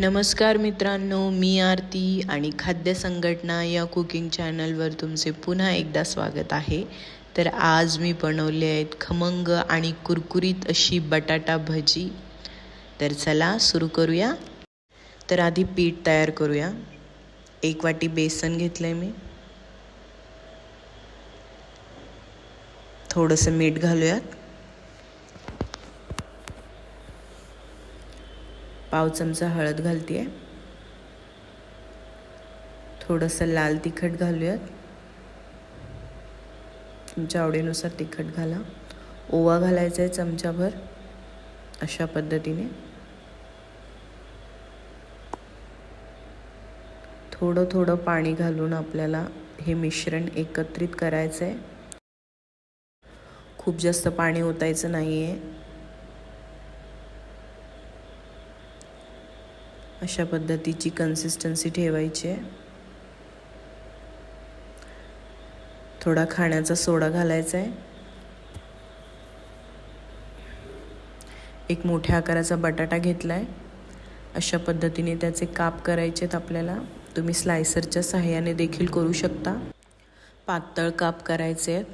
नमस्कार मित्रांनो मी आरती आणि खाद्य संघटना या कुकिंग चॅनलवर तुमचे पुन्हा एकदा स्वागत आहे. तर आज मी बनवले आहेत खमंग आणि कुरकुरीत अशी बटाटा भजी. तर चला सुरू करूया. तर आधी पीठ तयार करूया. एक वाटी बेसन घेतलं आहे मी. थोडंसं मीठ घालूयात. पाव चमचा हळद घालते आहे थोडंसं लाल तिखट घालूयात. तुमच्या आवडीनुसार तिखट घाला. ओवा घालायचा आहे चमचाभर अशा पद्धतीने. थोडं थोडं पाणी घालून आपल्याला हे मिश्रण एकत्रित करायचं आहे खूप जास्त पाणी ओतायचं नाही आहे अशा पद्धतीची कन्सिस्टन्सी ठेवायची आहे. थोडा खाण्याचा सोडा घालायचा आहे. एक मोठ्या आकाराचा बटाटा घेतला आहे अशा पद्धतीने त्याचे काप करायचे आहेत आपल्याला. तुम्ही स्लायसरच्या सहाय्याने देखील करू शकता. पातळ काप करायचे आहेत.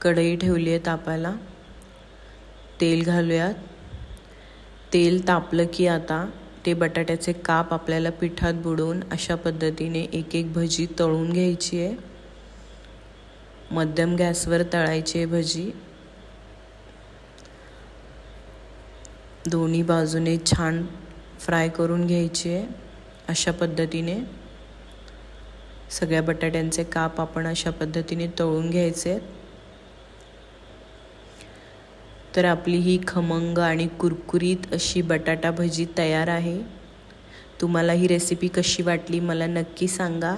कढई ठेवली आहे तापायला. तेल घालूयात. तेल तापलं की आता ते बटाट्याचे काप आपल्याला पिठात बुडवून अशा पद्धतीने एक एक भजी तळून घ्यायची आहे. मध्यम गॅसवर तळायची आहे भजी. दोन्ही बाजूने छान फ्राय करून घ्यायची आहे अशा पद्धतीने. सगळ्या बटाट्यांचे काप आपण अशा पद्धतीने तळून घ्यायचे आहेत. तर आपली ही खमंग आणि कुरकुरीत अशी बटाटा भजी तयार आहे. तुम्हाला ही रेसिपी कशी वाटली मला नक्की सांगा.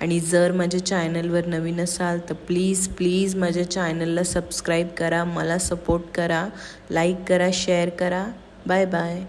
आणि जर माझ्या चॅनलवर नवीन असाल तर प्लीज प्लीज माझ्या चॅनलला सबस्क्राईब करा मला सपोर्ट करा लाईक करा शेअर करा. Bye bye